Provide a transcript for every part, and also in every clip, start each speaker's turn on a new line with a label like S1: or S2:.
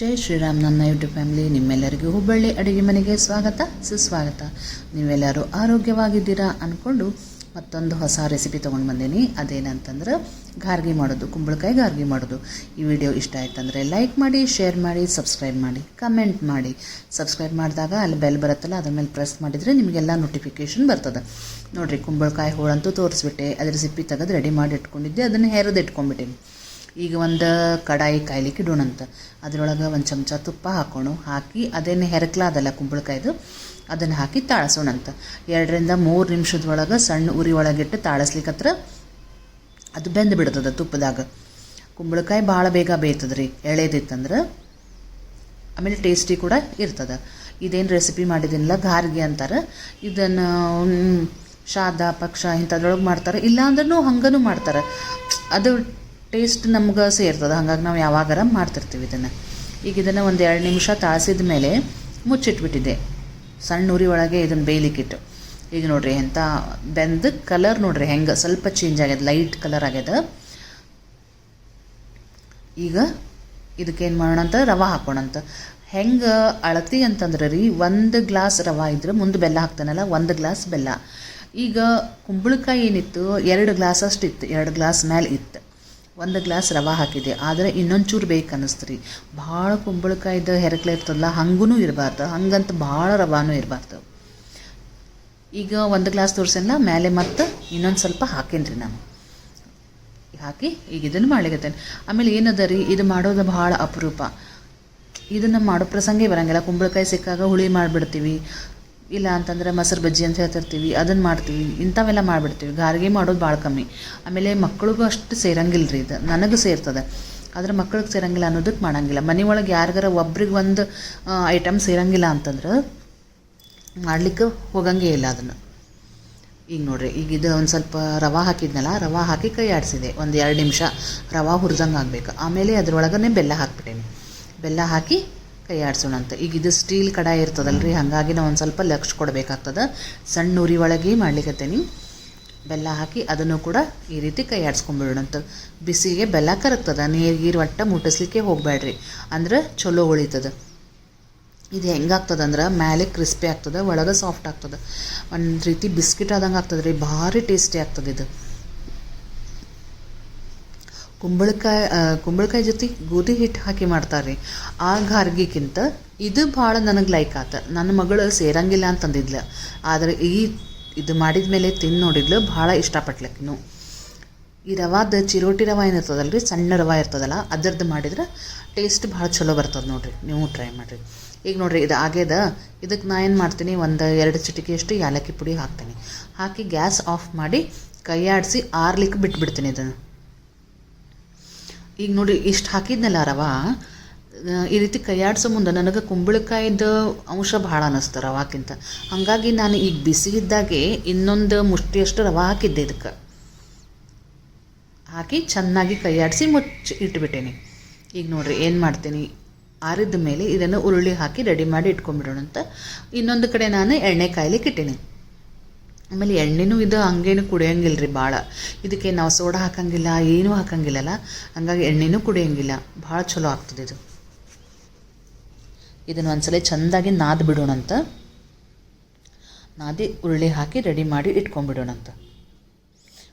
S1: ಜೈ ಶ್ರೀರಾಮ್ ನನ್ನ YouTube family, ನಿಮ್ಮೆಲ್ಲರಿಗೂ ಹುಬ್ಬಳ್ಳಿ ಅಡುಗೆ ಮನೆಗೆ ಸ್ವಾಗತ, ಸುಸ್ವಾಗತ. ನೀವೆಲ್ಲರೂ ಆರೋಗ್ಯವಾಗಿದ್ದೀರಾ ಅಂದ್ಕೊಂಡು ಮತ್ತೊಂದು ಹೊಸ ರೆಸಿಪಿ ತೊಗೊಂಡು ಬಂದೀನಿ. ಅದೇನಂತಂದ್ರೆ ಗಾರ್ಗಿ ಮಾಡೋದು, ಕುಂಬಳಕಾಯಿ ಗಾರ್ಗಿ ಮಾಡೋದು. ಈ ವಿಡಿಯೋ ಇಷ್ಟ ಆಯ್ತಂದರೆ ಲೈಕ್ ಮಾಡಿ ಶೇರ್ ಮಾಡಿ ಸಬ್ಸ್ಕ್ರೈಬ್ ಮಾಡಿ ಕಮೆಂಟ್ ಮಾಡಿ. ಸಬ್ಸ್ಕ್ರೈಬ್ ಮಾಡಿದಾಗ ಅಲ್ಲಿ ಬೆಲ್ ಬರುತ್ತಲ್ಲ, ಅದ್ರ ಮೇಲೆ ಪ್ರೆಸ್ ಮಾಡಿದರೆ ನಿಮಗೆಲ್ಲ ನೋಟಿಫಿಕೇಶನ್ ಬರ್ತದೆ. ನೋಡಿರಿ, ಕುಂಬಳಕಾಯಿ ಹೋಳಂತೂ ತೋರಿಸ್ಬಿಟ್ಟೆ ಅದ್ರ ರೆಸಿಪಿ ತೆಗೆದು ರೆಡಿ ಮಾಡಿ ಇಟ್ಕೊಂಡಿದ್ದೆ, ಅದನ್ನು ಹೆರದು ಇಟ್ಕೊಂಡ್ಬಿಟ್ಟೀನಿ. ಈಗ ಒಂದು ಕಡಾಯಿ ಕಾಯ್ಲಿಕ್ಕೆ ಇಡೋಣಂತ. ಅದರೊಳಗೆ ಒಂದು ಚಮಚ ತುಪ್ಪ ಹಾಕೋಣ. ಹಾಕಿ ಅದೇನು ಹೆರಕ್ಲಾದಲ್ಲ ಕುಂಬಳಕಾಯ್ದು, ಅದನ್ನು ಹಾಕಿ ತಾಳಸೋಣಂತ. ಎರಡರಿಂದ ಮೂರು ನಿಮಿಷದೊಳಗೆ ಸಣ್ಣ ಉರಿ ಒಳಗಿಟ್ಟು ತಾಳಸ್ಲಿಕ್ಕತ್ರ ಅದು ಬೆಂದು ಬಿಡ್ತದೆ ತುಪ್ಪದಾಗ. ಕುಂಬಳಕಾಯಿ ಭಾಳ ಬೇಗ ಬೇಯ್ತದೆ ರೀ ಎಳೆದಿತ್ತಂದ್ರೆ ಆಮೇಲೆ ಟೇಸ್ಟಿ ಕೂಡ ಇರ್ತದೆ. ಇದೇನು ರೆಸಿಪಿ ಮಾಡಿದ್ದೀನಿಲ್ಲ ಗಾರ್ಗಿ ಅಂತಾರೆ, ಇದನ್ನು ಶಾದ, ಪಕ್ಷ ಇಂಥದ್ರೊಳಗೆ ಮಾಡ್ತಾರೆ. ಇಲ್ಲಾಂದ್ರೂ ಹಂಗನೂ ಮಾಡ್ತಾರೆ. ಅದು ಟೇಸ್ಟ್ ನಮ್ಗೆ ಸೇರ್ತದೆ. ಹಾಗಾಗಿ ನಾವು ಯಾವಾಗಾರ ಮಾಡ್ತಿರ್ತೀವಿ ಇದನ್ನು. ಈಗ ಇದನ್ನು ಒಂದು ಎರಡು ನಿಮಿಷ ತಾಸಿದ ಮೇಲೆ ಮುಚ್ಚಿಟ್ಬಿಟ್ಟಿದೆ ಸಣ್ಣ ಉರಿ ಒಳಗೆ ಇದನ್ನು ಬೇಯಲಿಕ್ಕಿಟ್ಟು. ಈಗ ನೋಡಿರಿ ಎಂಥ ಬೆಂದ ಕಲರ್ ನೋಡಿರಿ ಹೆಂಗೆ. ಸ್ವಲ್ಪ ಚೇಂಜ್ ಆಗ್ಯದ ಲೈಟ್ ಕಲರ್ ಆಗ್ಯದ. ಈಗ ಇದಕ್ಕೇನು ಮಾಡೋಣ ಅಂತ ರವೆ ಹಾಕೋಣಂತ ಹೆಂಗೆ ಅಳತಿ ಅಂತಂದ್ರೆ ರೀ, ಒಂದು ಗ್ಲಾಸ್ ರವೆ ಇದ್ರೆ ಮುಂದೆ ಬೆಲ್ಲ ಹಾಕ್ತಾನಲ್ಲ, ಒಂದು ಗ್ಲಾಸ್ ಬೆಲ್ಲ. ಈಗ ಕುಂಬಳಕಾಯಿ ಏನಿತ್ತು, ಎರಡು ಗ್ಲಾಸ್ ಅಷ್ಟು ಇತ್ತು, ಎರಡು ಗ್ಲಾಸ್ ಮೇಲೆ ಇತ್ತು. ಒಂದು ಗ್ಲಾಸ್ ರವೆ ಹಾಕಿದೆ. ಆದರೆ ಇನ್ನೊಂದು ಚೂರು ಬೇಕು ಅನ್ನಿಸ್ತು ಭಾಳ ಕುಂಬಳಕಾಯ್ದು ಹೆರಕ್ಲೆ ಇರ್ತದಲ್ಲ ಹಂಗೂ ಇರಬಾರ್ದು. ಹಂಗಂತ ಭಾಳ ರವಾನೂ ಇರಬಾರ್ದು. ಈಗ ಒಂದು ಗ್ಲಾಸ್ ತೋರಿಸಲ್ಲ, ಮೇಲೆ ಮತ್ತು ಇನ್ನೊಂದು ಸ್ವಲ್ಪ ಹಾಕೇನಿ ನಾನು. ಹಾಕಿ ಈಗ ಇದನ್ನು ಮಾಡ್ಲಿಕತ್ತೇನೆ. ಆಮೇಲೆ ಏನದ ರೀ, ಇದು ಮಾಡೋದು ಭಾಳ ಅಪರೂಪ. ಇದನ್ನು ಮಾಡೋ ಪ್ರಸಂಗೇ ಬರೋಂಗಿಲ್ಲ. ಕುಂಬಳಕಾಯಿ ಸಿಕ್ಕಾಗ ಹುಳಿ ಮಾಡಿಬಿಡ್ತೀವಿ. ಇಲ್ಲ ಅಂತಂದ್ರೆ ಮೊಸರು ಬಜ್ಜಿ ಅಂತ ಹೇಳ್ತಿರ್ತೀವಿ ಅದನ್ನು ಮಾಡ್ತೀವಿ, ಇಂಥವೆಲ್ಲ ಮಾಡಿಬಿಡ್ತೀವಿ. ಗಾರ್ಗೆ ಮಾಡೋದು ಭಾಳ ಕಮ್ಮಿ. ಆಮೇಲೆ ಮಕ್ಳಿಗೂ ಅಷ್ಟು ಸೇರಂಗಿಲ್ಲ ರೀ ಇದು, ನನಗೂ ಸೇರ್ತದೆ. ಆದರೆ ಮಕ್ಳಿಗೆ ಸೇರಂಗಿಲ್ಲ ಅನ್ನೋದಕ್ಕೆ ಮಾಡಂಗಿಲ್ಲ. ಒಳಗೆ ಯಾರಿಗಾರ ಒಬ್ರಿಗೆ ಒಂದು ಐಟಮ್ ಸೇರಂಗಿಲ್ಲ ಅಂತಂದ್ರೆ ಮಾಡ್ಲಿಕ್ಕೆ ಹೋಗಂಗೇ ಇಲ್ಲ ಅದನ್ನು. ಈಗ ನೋಡ್ರಿ, ಈಗ ಇದು ಒಂದು ಸ್ವಲ್ಪ ರವೆ ಹಾಕಿದ್ನಲ್ಲ, ರವೆ ಹಾಕಿ ಕೈ ಆಡಿಸಿದೆ, ಒಂದು ಎರಡು ನಿಮಿಷ. ರವೆ ಹುರಿದಂಗೆ ಆಗಬೇಕು. ಆಮೇಲೆ ಅದ್ರೊಳಗನೆ ಬೆಲ್ಲ ಹಾಕ್ಬಿಟ್ಟೇನೆ. ಬೆಲ್ಲ ಹಾಕಿ ಆಡ್ಸೋಣ ಅಂತ ಈಗ ಇದು ಸ್ಟೀಲ್ ಕಡಾಯಿ ಇರ್ತದಲ್ಲ ರೀ ಹಾಗಾಗಿ ನಾವು ಒಂದು ಸ್ವಲ್ಪ ಲಕ್ಷ ಕೊಡಬೇಕಾಗ್ತದೆ. ಸಣ್ಣ ಉರಿ ಒಳಗೆ ಮಾಡ್ಲಿಕ್ಕತ್ತೇನೆ ಬೆಲ್ಲ ಹಾಕಿ ಅದನ್ನು ಕೂಡ ಈ ರೀತಿ ಕೈ ಆಡಿಸ್ಕೊಂಬಿಡೋಣಂತ ಬಿಸಿಗೆ ಬೆಲ್ಲ ಕರಗ್ತದ, ನೀರು ಗೀರು ಒಟ್ಟ ಮುಟ್ಟಿಸ್ಲಿಕ್ಕೆ ಹೋಗಬೇಡ್ರಿ ಅಂದ್ರೆ ಚಲೋ ಉಳಿತದೆ. ಇದು ಹೆಂಗಾಗ್ತದೆ ಅಂದ್ರೆ ಮೇಲೆ ಕ್ರಿಸ್ಪಿ ಆಗ್ತದೆ, ಒಳಗೆ ಸಾಫ್ಟ್ ಆಗ್ತದೆ. ಒಂದು ರೀತಿ ಬಿಸ್ಕಿಟ್ ಆದಂಗೆ ಆಗ್ತದ್ರಿ, ಭಾರಿ ಟೇಸ್ಟಿ ಆಗ್ತದೆ ಇದು. ಕುಂಬಳಕಾಯಿ ಕುಂಬಳಕಾಯಿ ಜೊತೆ ಗೋಧಿ ಹಿಟ್ಟು ಹಾಕಿ ಮಾಡ್ತಾರೆ ಆ ಗಾರ್ಗಿಕ್ಕಿಂತ ಇದು ಭಾಳ ನನಗೆ ಲೈಕ್ ಆತ. ನನ್ನ ಮಗಳು ಸೇರಂಗಿಲ್ಲ ಅಂತಂದಿದ್ಲ. ಆದರೆ ಈ ಇದು ಮಾಡಿದ ಮೇಲೆ ತಿಂದು ನೋಡಿದ್ಲು, ಭಾಳ ಇಷ್ಟಪಟ್ಲಕ್ಕಿನ್ನು ಈ ರವಾದ ಚಿರೋಟಿ ರವೆ ಏನಿರ್ತದಲ್ಲ ರೀ ಸಣ್ಣ ರವಾ ಇರ್ತದಲ್ಲ, ಅದರದ್ದು ಮಾಡಿದ್ರೆ ಟೇಸ್ಟ್ ಭಾಳ ಚಲೋ ಬರ್ತದೆ ನೋಡಿರಿ. ನೀವು ಟ್ರೈ ಮಾಡಿರಿ. ಈಗ ನೋಡಿರಿ, ಇದು ಆಗ್ಯದ. ಇದಕ್ಕೆ ನಾ ಏನು ಮಾಡ್ತೀನಿ, ಒಂದು ಎರಡು ಚಿಟಿಕೆಯಷ್ಟು ಯಾಲಕ್ಕಿ ಪುಡಿ ಹಾಕ್ತೀನಿ. ಹಾಕಿ ಗ್ಯಾಸ್ ಆಫ್ ಮಾಡಿ ಕೈಯಾಡಿಸಿ ಆರ್ಲಿಕ್ಕೆ ಬಿಟ್ಬಿಡ್ತೀನಿ ಇದನ್ನು. ಈಗ ನೋಡಿ, ಇಷ್ಟು ಹಾಕಿದ್ನಲ್ಲ ರವ ಈ ರೀತಿ ಕೈಯಾಡ್ಸೋ ಮುಂದೆ ನನಗೆ ಕುಂಬಳಕಾಯಿದ ಅಂಶ ಭಾಳ ಅನ್ನಿಸ್ತು ರವಾಕ್ಕಿಂತ. ಹಾಗಾಗಿ ನಾನು ಈಗ ಬಿಸಿ ಇದ್ದಾಗೆ ಇನ್ನೊಂದು ಮುಷ್ಟಿಯಷ್ಟು ರವೆ ಹಾಕಿದ್ದೆ ಇದಕ್ಕೆ. ಹಾಕಿ ಚೆನ್ನಾಗಿ ಕೈಯಾಡಿಸಿ ಮುಚ್ಚಿ ಇಟ್ಬಿಟ್ಟೇನೆ. ಈಗ ನೋಡ್ರಿ, ಏನು ಮಾಡ್ತೀನಿ? ಆರಿದ ಮೇಲೆ ಇದನ್ನು ಉರುಳಿ ಹಾಕಿ ರೆಡಿ ಮಾಡಿ ಇಟ್ಕೊಂಡ್ಬಿಡೋಣ ಅಂತ ಇನ್ನೊಂದು ಕಡೆ ನಾನು ಎಣ್ಣೆ ಕಾಯ್ಲಿಕ್ಕೆ ಇಟ್ಟೀನಿ. ಆಮೇಲೆ ಎಣ್ಣೆನೂ ಇದು ಹಂಗೇನು ಕುಡಿಯೋಂಗಿಲ್ಲ ರೀ ಭಾಳ ಇದಕ್ಕೆ ನಾವು ಸೋಡಾ ಹಾಕಂಗಿಲ್ಲ, ಏನೂ ಹಾಕಂಗಿಲ್ಲಲ್ಲ. ಹಂಗಾಗಿ ಎಣ್ಣೆನೂ ಕುಡಿಯೋಂಗಿಲ್ಲ. ಭಾಳ ಚಲೋ ಆಗ್ತದೆ ಇದು. ಇದನ್ನು ಒಂದ್ಸಲ ಚೆಂದಾಗಿ ನಾದಿ ಬಿಡೋಣಂತ. ನಾದಿ ಉರುಳಿ ಹಾಕಿ ರೆಡಿ ಮಾಡಿ ಇಟ್ಕೊಂಡ್ಬಿಡೋಣಂತ.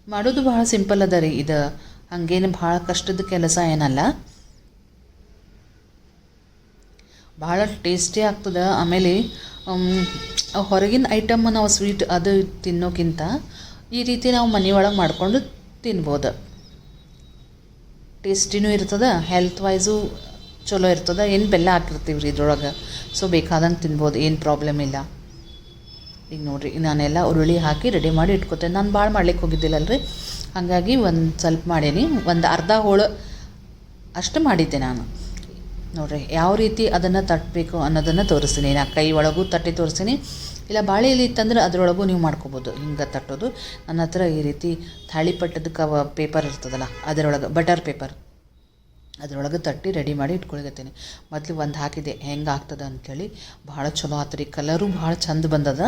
S1: ಮಾಡೋದು ಭಾಳ ಸಿಂಪಲ್ ಅದ ರೀ ಇದು. ಹಂಗೇನು ಭಾಳ ಕಷ್ಟದ ಕೆಲಸ ಏನಲ್ಲ. ಭಾಳ ಟೇಸ್ಟಿ ಆಗ್ತದೆ. ಆಮೇಲೆ ಹೊರಗಿನ ಐಟಮ್ ನಾವು ಸ್ವೀಟ್ ಅದು ತಿನ್ನೋಕ್ಕಿಂತ ಈ ರೀತಿ ನಾವು ಮನೆಯೊಳಗೆ ಮಾಡಿಕೊಂಡು ತಿನ್ಬೋದು. ಟೇಸ್ಟಿನೂ ಇರ್ತದೆ ಹೆಲ್ತ್ ವೈಸು ಚಲೋ ಇರ್ತದೆ, ಏನು ಬೆಲ್ಲ ಹಾಕಿರ್ತೀವಿ ರೀ ಇದ್ರೊಳಗೆ? ಸೊ ಬೇಕಾದಂಗೆ ತಿನ್ಬೋದು, ಏನು ಪ್ರಾಬ್ಲಮ್ ಇಲ್ಲ. ಈಗ ನೋಡಿರಿ, ನಾನೆಲ್ಲ ಉರುಳಿ ಹಾಕಿ ರೆಡಿ ಮಾಡಿ ಇಟ್ಕೋತೇನೆ. ನಾನು ಭಾಳ ಮಾಡ್ಲಿಕ್ಕೆ ಹೋಗಿದ್ದಿಲ್ಲಲ್ರಿ? ಹಾಗಾಗಿ ಒಂದು ಸ್ವಲ್ಪ ಮಾಡೀನಿ. ಒಂದು ಅರ್ಧ ಹೋಳು ಅಷ್ಟು ಮಾಡಿದ್ದೆ ನಾನು. ನೋಡ್ರಿ, ಯಾವ ರೀತಿ ಅದನ್ನು ತಟ್ಟಬೇಕು ಅನ್ನೋದನ್ನು ತೋರಿಸ್ತೀನಿ. ನಾ ಕೈ ಒಳಗೂ ತಟ್ಟಿ ತೋರಿಸ್ತೀನಿ. ಇಲ್ಲ, ಬಾಳೆಯಲ್ಲಿ ಇತ್ತಂದ್ರೆ ಅದರೊಳಗೂ ನೀವು ಮಾಡ್ಕೋಬೋದು. ಹಿಂಗೆ ತಟ್ಟೋದು. ನನ್ನ ಹತ್ರ ಈ ರೀತಿ ತಾಳಿಪಟ್ಟದ ಕವ ಪೇಪರ್ ಇರ್ತದಲ್ಲ, ಅದರೊಳಗೆ ಬಟರ್ ಪೇಪರ್. ಅದರೊಳಗೆ ತಟ್ಟಿ ರೆಡಿ ಮಾಡಿ ಇಟ್ಕೊಳಕತ್ತೀನಿ. ಮೊದಲು ಒಂದು ಹಾಕಿದೆ, ಹೆಂಗೆ ಆಗ್ತದೆ ಅಂಥೇಳಿ ಭಾಳ ಚಲೋ ಆತು ರೀ ಕಲರು ಭಾಳ ಚಂದ ಬಂದದ.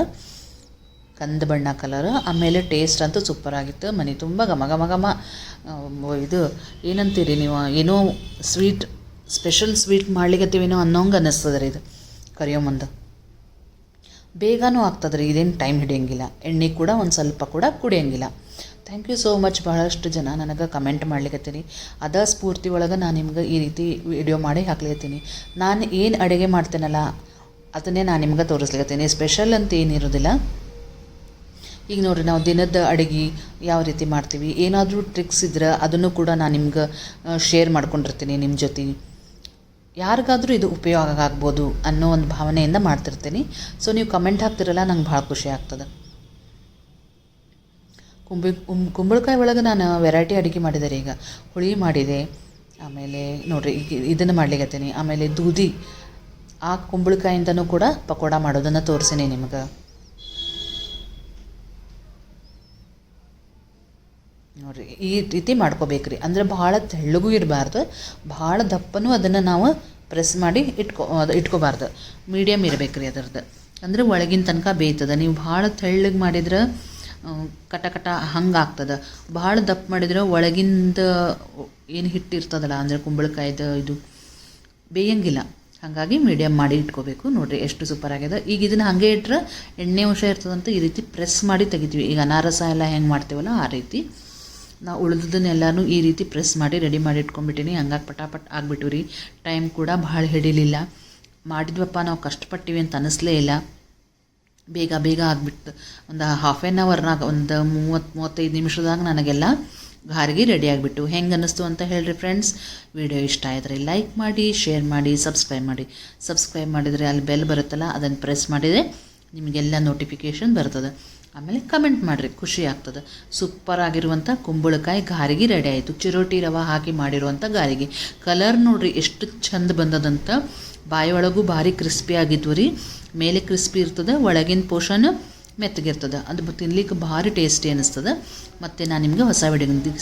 S1: ಕಂದು ಬಣ್ಣ ಕಲರ್. ಆಮೇಲೆ ಟೇಸ್ಟ್ ಅಂತೂ ಸೂಪರ್ ಆಗಿತ್ತು. ಮನೆ ತುಂಬ ಘಮ ಘಮ ಘಮ ಇದು ಏನಂತೀರಿ ನೀವು? ಏನೋ ಸ್ವೀಟ್ ಸ್ಪೆಷಲ್ ಸ್ವೀಟ್ ಮಾಡ್ಲಿಕ್ಕತ್ತೀವೇನೋ ಅನ್ನೋಂಗೆ ಅನ್ನಿಸ್ತದೆ ರೀ ಇದು. ಕರಿಯೋ ಮುಂದೆ. ಬೇಗನೂ ಆಗ್ತದೆ ರೀ ಇದೇನು ಟೈಮ್ ಹಿಡಿಯಂಗಿಲ್ಲ. ಎಣ್ಣೆ ಕೂಡ ಒಂದು ಸ್ವಲ್ಪ ಕೂಡ ಕುಡಿಯಂಗಿಲ್ಲ. ಥ್ಯಾಂಕ್ ಯು ಸೋ ಮಚ್ ಬಹಳಷ್ಟು ಜನ ನನಗೆ ಕಮೆಂಟ್ ಮಾಡ್ಲಿಕ್ಕತ್ತೀನಿ ಅದ ಸ್ಫೂರ್ತಿ ಒಳಗೆ ನಾನು ನಿಮ್ಗೆ ಈ ರೀತಿ ವಿಡಿಯೋ ಮಾಡಿ ಹಾಕ್ಲಿಕತ್ತೀನಿ. ನಾನು ಏನು ಅಡುಗೆ ಮಾಡ್ತೇನಲ್ಲ, ಅದನ್ನೇ ನಾನು ನಿಮ್ಗೆ ತೋರಿಸ್ಲಿಕತ್ತೀನಿ. ಸ್ಪೆಷಲ್ ಅಂತ ಏನಿರೋದಿಲ್ಲ ಈಗ ನೋಡಿರಿ, ನಾವು ದಿನದ ಅಡುಗೆ ಯಾವ ರೀತಿ ಮಾಡ್ತೀವಿ, ಏನಾದರೂ ಟ್ರಿಕ್ಸ್ ಇದ್ರೆ ಅದನ್ನು ಕೂಡ ನಾನು ನಿಮ್ಗೆ ಶೇರ್ ಮಾಡ್ಕೊಂಡಿರ್ತೀನಿ ನಿಮ್ಮ ಜೊತೆ. ಯಾರಿಗಾದರೂ ಇದು ಉಪಯೋಗ ಆಗ್ಬೋದು ಅನ್ನೋ ಒಂದು ಭಾವನೆಯಿಂದ ಮಾಡ್ತಿರ್ತೀನಿ. ಸೊ ನೀವು ಕಮೆಂಟ್ ಹಾಕ್ತಿರಲ್ಲ, ನಂಗೆ ಭಾಳ ಖುಷಿ ಆಗ್ತದೆ. ಕುಂಬಿ ಕುಂಬಳಕಾಯಿ ಒಳಗೆ ನಾನು ವೆರೈಟಿ ಅಡುಗೆ ಮಾಡಿದೆ ರೀ ಈಗ ಹುಳಿ ಮಾಡಿದೆ, ಆಮೇಲೆ ನೋಡಿರಿ ಇದನ್ನು ಮಾಡ್ಲಿಕತ್ತೀನಿ. ಆಮೇಲೆ ದೂದಿ, ಆ ಕುಂಬಳಕಾಯಿಂದನೂ ಕೂಡ ಪಕೋಡ ಮಾಡೋದನ್ನು ತೋರಿಸಿನಿ ನಿಮ್ಗೆ. ನೋಡಿರಿ, ಈ ರೀತಿ ಮಾಡ್ಕೋಬೇಕ್ರಿ. ಅಂದರೆ ಭಾಳ ತೆಳ್ಳಗೂ ಇರಬಾರ್ದು, ಭಾಳ ದಪ್ಪನೂ ಅದನ್ನು ನಾವು ಪ್ರೆಸ್ ಮಾಡಿ ಇಟ್ಕೊ, ಅದು ಇಟ್ಕೋಬಾರ್ದು. ಮೀಡಿಯಮ್ ಇರಬೇಕ್ರಿ ಅದರದ್ದು ಅಂದರೆ ಒಳಗಿನ ತನಕ ಬೇಯ್ತದೆ. ನೀವು ಭಾಳ ತೆಳ್ಳಗೆ ಮಾಡಿದ್ರೆ ಕಟ ಕಟ ಹಂಗೆ ಆಗ್ತದೆ. ಭಾಳ ದಪ್ಪ ಮಾಡಿದ್ರೆ ಒಳಗಿಂದ ಏನು ಹಿಟ್ಟು ಇರ್ತದಲ್ಲ, ಅಂದರೆ ಕುಂಬಳಕಾಯ್ದು ಇದು, ಬೇಯಂಗಿಲ್ಲ. ಹಾಗಾಗಿ ಮೀಡಿಯಮ್ ಮಾಡಿ ಇಟ್ಕೋಬೇಕು. ನೋಡಿರಿ, ಎಷ್ಟು ಸೂಪರ್ ಆಗ್ಯದ. ಈಗ ಇದನ್ನು ಹಾಗೆ ಇಟ್ಟರೆ ಎಣ್ಣೆ ಅಂಶ ಇರ್ತದಂತ ಈ ರೀತಿ ಪ್ರೆಸ್ ಮಾಡಿ ತೆಗಿತೀವಿ. ಈಗ ಅನಾರಸ ಎಲ್ಲ ಹೆಂಗೆ ಮಾಡ್ತೀವಲ್ಲ, ಆ ರೀತಿ. ನಾವು ಉಳಿದದನ್ನೆಲ್ಲನೂ ಈ ರೀತಿ ಪ್ರೆಸ್ ಮಾಡಿ ರೆಡಿ ಮಾಡಿ ಇಟ್ಕೊಂಡ್ಬಿಟ್ಟಿನಿ. ಹಂಗಾಗಿ ಪಟಾಪಟ್ ಆಗಿಬಿಟ್ಟು ರೀ. ಟೈಮ್ ಕೂಡ ಭಾಳ ಹಿಡಿಲಿಲ್ಲ. ಮಾಡಿದ್ವಪ್ಪ ನಾವು ಕಷ್ಟಪಟ್ಟಿವಿ ಅಂತ ಅನ್ನಿಸ್ಲೇ ಇಲ್ಲ. ಬೇಗ ಬೇಗ ಆಗಿಬಿಟ್ಟು ಒಂದು ಹಾಫ್ ಆ್ಯನ್ ಅವರ್ನಾಗ ಒಂದು ಮೂವತ್ತು, ಮೂವತ್ತೈದು ನಿಮಿಷದಾಗ ನನಗೆಲ್ಲ ಗಾರಿಗೆ ರೆಡಿ ಆಗಿಬಿಟ್ಟು ಹೆಂಗೆ ಅನ್ನಿಸ್ತು ಅಂತ ಹೇಳ್ರಿ ಫ್ರೆಂಡ್ಸ್ ವಿಡಿಯೋ ಇಷ್ಟ ಆಯ್ತು ಲೈಕ್ ಮಾಡಿ ಶೇರ್ ಮಾಡಿ ಸಬ್ಸ್ಕ್ರೈಬ್ ಮಾಡಿ. ಸಬ್ಸ್ಕ್ರೈಬ್ ಮಾಡಿದರೆ ಅಲ್ಲಿ ಬೆಲ್ ಬರುತ್ತಲ್ಲ ಅದನ್ನು ಪ್ರೆಸ್ ಮಾಡಿದರೆ ನಿಮಗೆಲ್ಲ ನೋಟಿಫಿಕೇಷನ್ ಬರ್ತದೆ. ಆಮೇಲೆ ಕಮೆಂಟ್ ಮಾಡಿರಿ, ಖುಷಿ ಆಗ್ತದೆ. ಸೂಪರ್ ಆಗಿರುವಂಥ ಕುಂಬಳಕಾಯಿ ಗಾರಿಗೆ ರೆಡಿ ಆಯಿತು. ಚಿರೋಟಿ ರವೆ ಹಾಕಿ ಮಾಡಿರುವಂಥ ಗಾರಿಗೆ. ಕಲರ್ ನೋಡಿರಿ, ಎಷ್ಟು ಚಂದ ಬಂದದಂತ. ಬಾಯಿಯೊಳಗೂ ಭಾರಿ ಕ್ರಿಸ್ಪಿ ಆಗಿದ್ವು ರೀ. ಮೇಲೆ ಕ್ರಿಸ್ಪಿ ಇರ್ತದೆ, ಒಳಗಿನ ಪೋಷನ್ ಮೆತ್ತಗಿರ್ತದೆ. ಅದು ತಿನ್ಲಿಕ್ಕೆ ಭಾರಿ ಟೇಸ್ಟಿ ಅನ್ನಿಸ್ತದೆ ಮತ್ತು ನಾನು ನಿಮಗೆ ಹೊಸ ವಿಡಿಯೋ